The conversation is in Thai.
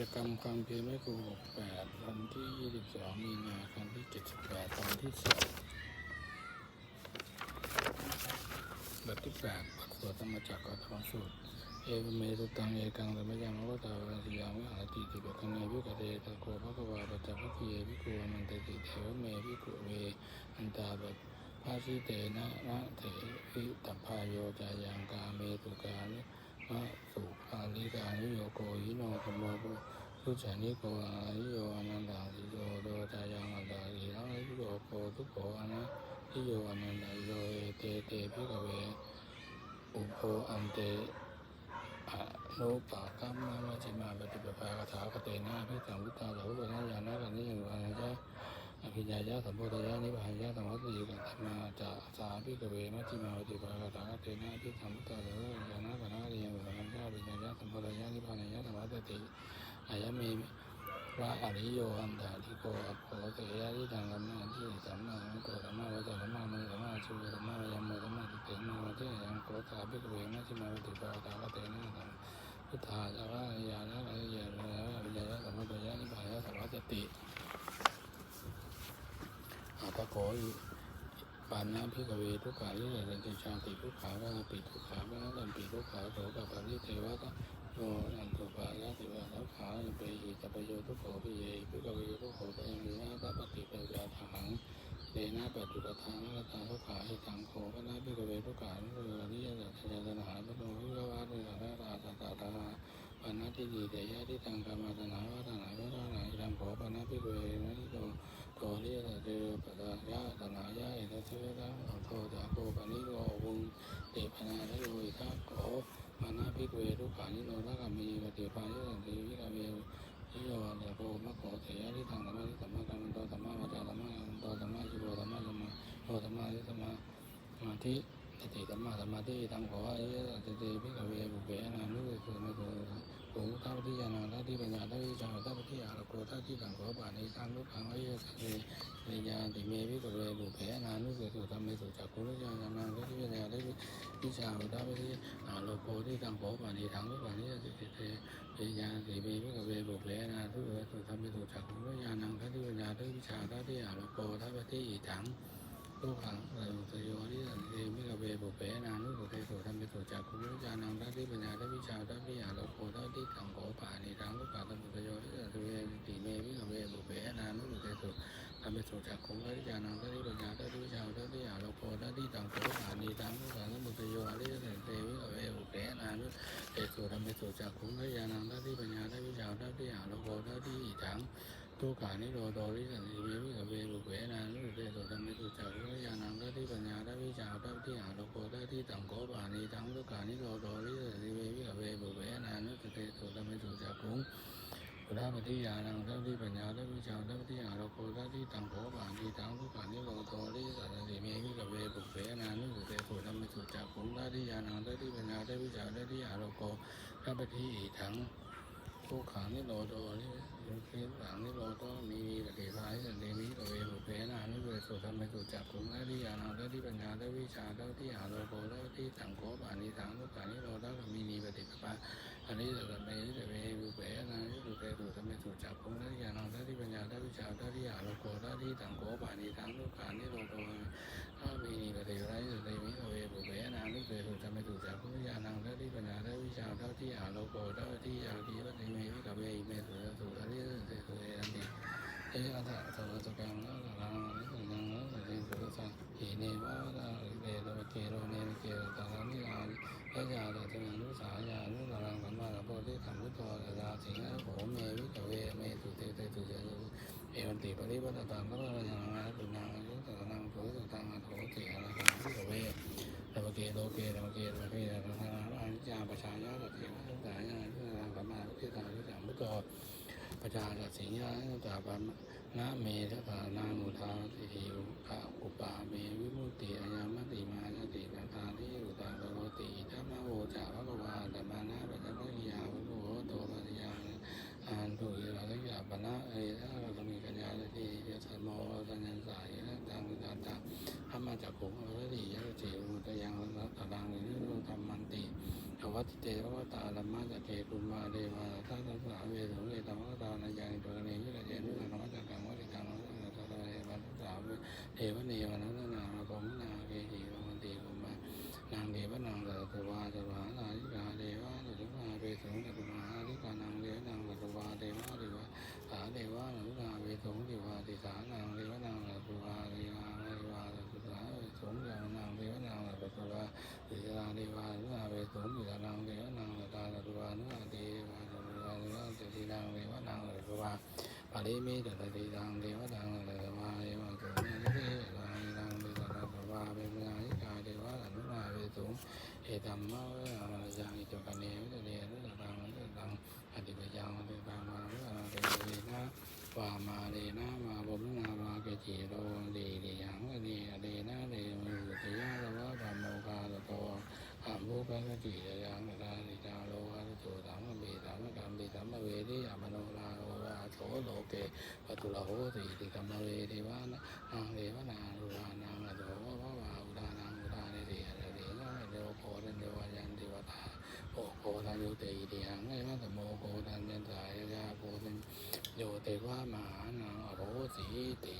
จกรรมความเพียรไม่ครูหกแปดวันที่ยี่สิบสองมีนาคมที่เจ็ดสิบแปดตอนที่สองบทที่แปดบทสวดธรรมจักรกับธรรมสูตรเอวเมตุตังเอกังธรรมยังมะตาวันสิยามวิหารติติปะคังเนวิกเตตะโกภะคะวาปัจจพัคคีเอวิโกอนันตติเทวเมวิโกเวอันตาบัภาสิเตนะนะเถวิตัพพายโยจายังกาเมตุกาเน มะสุภาลิกานิโยโกหิโนธรรมโมโกทุจานิโกอาหิโยอนันตาติโยโดจายังอันตาติรังหิโยโกทุโกอนันติโยอนันตาโยเอเตเตภิกขเว อุโภอันเตอะโนปากัมมามาจิมาปฏิปภาคาถาคเตนะพิสังวุตตาสัพพะญาณกันานยะ อภิญญาสัมโพธญานิพพานยะธรรมะติกันธรรมาจะสาภิกเวมัจจิมาปฏิปภาคาถาคเตนะพิสังวุตตาสัพพะญาณกันนิยังวานยะอภิญญาสัมโพธญานิพพานยะธรรมะติอายะเมวะอริโยอันตาลิโกอโภเตยะทิตังกัมมาทิสัมมาสัมโกธัมมาวะธัมมาโนธัมมาชิวธัมมายมธัมมาติเตนะวะเทยังโกตาภิกเวมัจจิมาปฏิปภาคาถาคเตนะธรรมพุทธาจะว่าญาณอะไรญาณอะไรวิญญาณสมุทยานิพพานสัมมาสติ อาภโขอิปานาภิกเวทุกขาลิเรนติชาติทุกขาวะปิทุกขาวะนันปิทุกขาโสกปาริเทวะโยนันตุปายะติวะสัพพาเปหิตปโยทุกโขปิเยภิกเวทุกโขปยังมีนาตปฏิปัญญาทังเดนะปัจจุปทานัตาทุกขาหิตังโขปนาภิกเวทุกขานิโรนิยสัจจยตนาปโนวิกวานิสัตตาตาตาปานาติดีเตยะทิตังกามาตนาวาตนาวัตนาอิรังโขปานาภิกเวนะ โตโตเรียตเตปะตายะตนายะเอตเสวะตังโทจากโกปนิโกวุงเตปนาทโยอิทักขอปานาภิกเวทุกขานิโรธกามีปฏิปายะสันติวิกาเวนิโยอันโกมะโขเตยะทิตังธรรมะทิสัมมากัมมันโตธรรมะวาจาธรรมะกันโตธรรมะชิโวธรรมะธรรมะโอธรรมะทิสัมมาสมาธิสติธรรมะสมาธิตังขออริยสัจเตภิกขเวบุเปนานุเสสุนะโต โอ้ท้าวที่ยานาท้าที่ปัญญาท้าวที่ชาวท้าที่อาโกท้าที่สังขปานิสังลุขังอริยสัจเตเนยาติเมวิกเวบุเพนานุเสสุธรรมเมสุจักขุรุญาณาท้าที่ปัญญาท้าวที่วิชาท้าที่อาโลโกที่สังขปานิสังลุขังอริยสัจเตเนยาติเมวิกเวบุเพนานุเสสุธรรมเมสุจักรุญาณาท้าวที่ปัญญาท้าวที่วิชาท้าวที่อาโลโกท้าวที่อิทัง ลูกขังเออสยที่สันติมิกเวบุเปนานุสุเทสุธรรมิสุจักขุนุจานังทัตติปัญญาทัตวิชาทัตวิหาโลโกทัตติสังโฆปานิทังลูกขังธรรมสยที่สันติเวติเมมิกเวบุเปนานุสุเทสุธรรมิสุจักขุนุจานังทัตติปัญญาทัตวิชาทัตวิหาโลโกทัตติสังโฆปานิทังลูกขังธรรมสยที่สันติมิกเวบุเปนานุเทสุธรรมิสุจักขุนุจานังทัตติปัญญาทัตวิชาทัตวิหาโลโกทัตติสัง ทุกขานิโรธริสันติเววิกเวบุเวนานุเตโตธรรมิสุจักขุญาณังทัตติปัญญาทัตวิชาทัตติหาโลโกทัตติตังโกปานิทังทุกขานิโรธริสันติเววิกเวบุเวนานุเตโตธรรมิสุจักขุพุทธปฏิญาณังทัตติปัญญาทัตวิชาทัตติหาโลโกทัตติตังโกปานิทังทุกขานิโรธริสันติเววิกเวบุเวนานุเตโตธรรมิสุจักขุทัตติญาณังทัตติปัญญาทัตวิชาทัตติหาโลโกทัตติทัง ทุกขังนิโรธนี่ยุคิสังนิโรธมีปฏิภาณสันติมิตเวบุเพนานุเวสุธรรมสุจักขุงและที่ยานาและที่ปัญญาและวิชาและที่อาโลโกและที่สังโฆปานิสังทุกขังนิโรธและมีนีปฏิภาอันนี้จะเป็นเวบุเพนานุสุเตสุธรรมสุจักขุงและที่ยานาและที่ปัญญาและวิชาและที่อาโลโกและที่สังโฆปานิสังทุกขังนิโรธถ้ามีนีปฏิภาณสันติมิตเวบุเพนานุเวสุธรรมสุจักขุงยานาและที่ปัญญาและวิชาและที่อาโลโกและที่อาดีวัติเมวิกเวอิเมสุสุอริยสัจเตอันติเออัตถะสัพพะกังนะลังนิสังนะสัจจิสุสังหิเนวะนะ เกโรเกโรเนเกตังนิลานพระยาตะจังนุสายานุลังสัมมาสัพพะสัมพุทโธตถาสิงห์โหเมวิกเวเมสุเตเตสุเจสุเอวันติปริวัตตังพระราชนาตุนังยุตตะนังโสตังอโถเกอะระหังวิกเวธรรมเกโลเกธรรมเกธรรมเกธรรมนาอานิจจาประชายาตเทวะทุกายาทุกทางธรรมาทุกทางทุกทางมุตโตประชาตสิงยาตาปัน นาเมทะานามุทาติทิอุปะอุปาเมวิมุตติอายามติมาสตินาทานิอุตตาโรติธรรมโอจาภะวาธรรมานาปัจจพยาวุโตปัญญาอันตุยระยะปนะเอทะเรามีกัญญาติเยสัมโมสัญญาสายนะตังตังตัง ธรรมจักขุงอรติยะเจมุตยังรัตตังนิโรธรรมันติภ วัติเตวะตาลัมมาจเตกุมาเดวาทัสสะเวสุเวตัมะตานายังตุกเนยุระเจนุสนวัจกังวัติกังวัตตะตะเววันสาเวเทวเนวนัสนามาปมนาเกจีวันติกุมานางเดวนางสัตวาสวาลาลิกาเดวะสุมาเวสุงสัตมาลิกานางเดวนางสัตวาเดวะเดวะสาเดวะนุนาเวสุงเดวะติสานางเดวนางสัตวาเดวะเดวะสัตวาเวสุงยานางเดวนางสัตวา ติสาเดวานุอาเวสุมิตานังเดวนังตาตตุวานุอาเดวาตุวานุอาเจตินังเดวนังตตุวา ดิมิตตติตังเดวนังตตวาเอวะตุเนเตวานินังเดตตตวาเวมนายิกาเดวะอนุนาเวสุเอตัมมะเวอะระยังอิจกะเนวิเดนุตตังนุตังอติปยังเตตังมาเวอะรเตเวนะวามาเดนะมาบมนามาเกจิโรเดเดยังเดเดนะเดมุติยะตวะธรรมโมคาตโตอามุปัสติยังตาติตาโลหะตุตังเบตัมกัมเบตัมเวทิยามโนลาโอวาโสโล เกปตุลโหติติกัมมเวเทวานังเทวนาอุรานังอโตวะวะวาอุรานังอุราเนติอะระเดนะเดวโคตันเดวะยันติวตาโอโคตันโยเตอิติหังไอมัตโมโคตันยันสายยาโคตันโยเตวะมหานังอโรสีติ